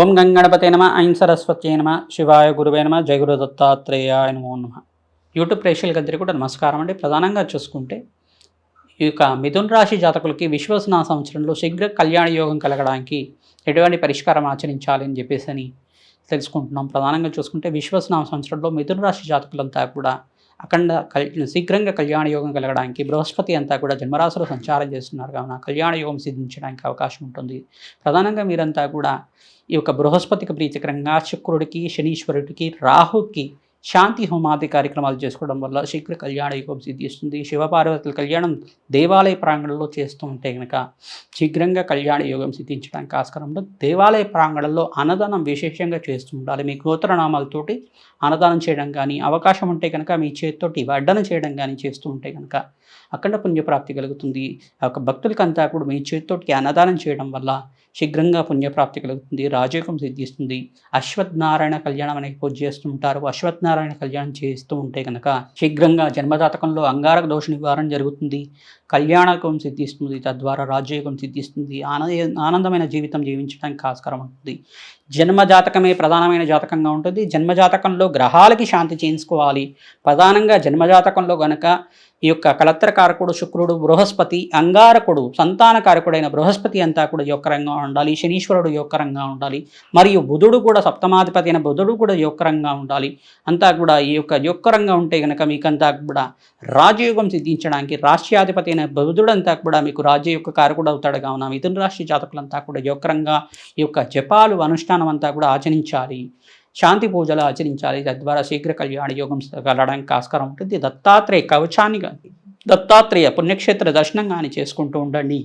ఓం గంగణపతే నమ ఐం సరస్వత్యై నమ శివాయ గురువే నమ జయగురు దత్తాత్రేయాయ నమో నమ. యూట్యూబ్ ప్రేక్షకులందరికీ కూడా నమస్కారం అండి. ప్రధానంగా చూసుకుంటే ఈ యొక్క మిథున్ రాశి జాతకులకి విశ్వసన సంవత్సరంలో శీఘ్ర కళ్యాణ యోగం కలగడానికి ఎటువంటి పరిష్కారం ఆచరించాలి అని చెప్పేసి అని తెలుసుకుంటున్నాం. ప్రధానంగా చూసుకుంటే విశ్వసన సంవత్సరంలో మిథున రాశి జాతకులంతా కూడా అఖండ కల్ శీఘ్రంగా కళ్యాణ యోగం కలగడానికి బృహస్పతి అంతా కూడా జన్మరాశిలో సంచారం చేస్తున్నారు. కావున కళ్యాణ యోగం సిద్ధించడానికి అవకాశం ఉంటుంది. ప్రధానంగా మీరంతా కూడా ఈ యొక్క బృహస్పతికి ప్రీతికరంగా శుక్రుడికి శనీశ్వరుడికి రాహుకి శాంతి హోమాది కార్యక్రమాలు చేసుకోవడం వల్ల శీఘ్ర కళ్యాణ యుగం సిద్ధిస్తుంది. శివపార్వతుల కళ్యాణం దేవాలయ ప్రాంగణంలో చేస్తూ ఉంటే కనుక శీఘ్రంగా కళ్యాణ యోగం సిద్ధించడానికి ఆస్కారం దేవాలయ ప్రాంగణంలో అన్నదానం విశేషంగా చేస్తూ ఉండాలి. మీ గోత్రనామాలతోటి అన్నదానం చేయడం కానీ అవకాశం ఉంటే కనుక మీ చేతితోటి వడ్డన చేయడం కానీ చేస్తూ ఉంటే కనుక అఖండ పుణ్యప్రాప్తి కలుగుతుంది. ఒక భక్తులకంతా కూడా మీ చేతితోటి అన్నదానం చేయడం వల్ల శీఘ్రంగా పుణ్యప్రాప్తి కలుగుతుంది. రాజయోగం సిద్ధిస్తుంది. అశ్వత్థనారాయణ కళ్యాణం అనేది పూజ చేస్తుంటారు ఉంటారు. సత్యనారాయణ కళ్యాణం చేస్తూ ఉంటే కనుక శీఘ్రంగా జన్మదాతకంలో అంగారక దోష నివారణ జరుగుతుంది. కళ్యాణకం సిద్ధిస్తుంది. తద్వారా రాజయోగం సిద్ధిస్తుంది. ఆనంద ఆనందమైన జీవితం జీవించడానికి ఆస్కారం ఉంటుంది. జన్మజాతకమే ప్రధానమైన జాతకంగా ఉంటుంది. జన్మజాతకంలో గ్రహాలకి శాంతి చేయించుకోవాలి. ప్రధానంగా జన్మజాతకంలో గనక ఈ యొక్క కలత్రకారకుడు శుక్రుడు బృహస్పతి అంగారకుడు సంతానకారకుడైన బృహస్పతి అంతా కూడా యొక్కరంగా ఉండాలి. శనీశ్వరుడు యొక్కరంగా ఉండాలి. మరియు బుధుడు కూడా సప్తమాధిపతి అయిన బుధుడు కూడా యొక్కరంగా ఉండాలి. అంతా కూడా ఈ యొక్క యొక్కరంగా ఉంటే కనుక మీకంతా కూడా రాజయోగం సిద్ధించడానికి రాష్ట్రాధిపతి అయిన బుధుడంతా కూడా మీకు రాజయోగ యొక్క కారకుడు అవుతాడు కావున మిథున రాశి జాతకులంతా కూడా యొక్కరంగా ఈ యొక్క జపాలు అనుష్ఠానం అంతా కూడా ఆచరించాలి. శాంతి పూజలు ఆచరించాలి. తద్వారా శీఘ్ర కళ్యాణ యోగం కలడానికి ఆస్కారం ఉంటుంది. దత్తాత్రేయ కవచాన్ని కానీ దత్తాత్రేయ పుణ్యక్షేత్ర దర్శనం కానీ చేసుకుంటూ ఉండండి.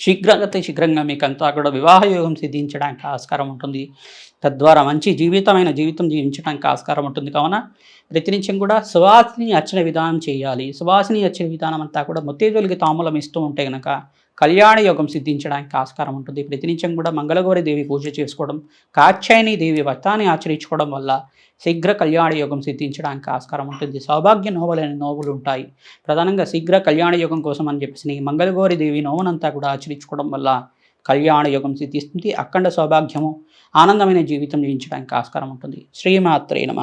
శీఘ్రగతి శీఘ్రంగా మీకు అంతా కూడా వివాహ యోగం సిద్ధించడానికి ఆస్కారం ఉంటుంది. తద్వారా మంచి జీవితమైన జీవితం జీవించడానికి ఆస్కారం ఉంటుంది. కావున ప్రతినిత్యం కూడా సువాసిని అర్చన విధానం చేయాలి. సువాసిని అర్చన విధానం అంతా కూడా ముత్తేజులకి తాములం ఇస్తూ ఉంటే కనుక కళ్యాణ యోగం సిద్ధించడానికి ఆస్కారం ఉంటుంది. ప్రతినిత్యం కూడా మంగళగౌరి దేవి పూజ చేసుకోవడం కాత్యాయని దేవి వ్రతాన్ని ఆచరించుకోవడం వల్ల శీఘ్ర కళ్యాణ యోగం సిద్ధించడానికి ఆస్కారం ఉంటుంది. సౌభాగ్య నోవలైన నోవులు ఉంటాయి. ప్రధానంగా శీఘ్ర కళ్యాణ యోగం కోసం అని చెప్పేసి మంగళగౌరి దేవి నోవునంతా కూడా ఆచరించుకోవడం వల్ల కళ్యాణ యోగం సిద్ధిస్తుంది. అఖండ సౌభాగ్యము ఆనందమైన జీవితం జీవించడానికి ఆస్కారం ఉంటుంది. శ్రీమాత్రే నమ.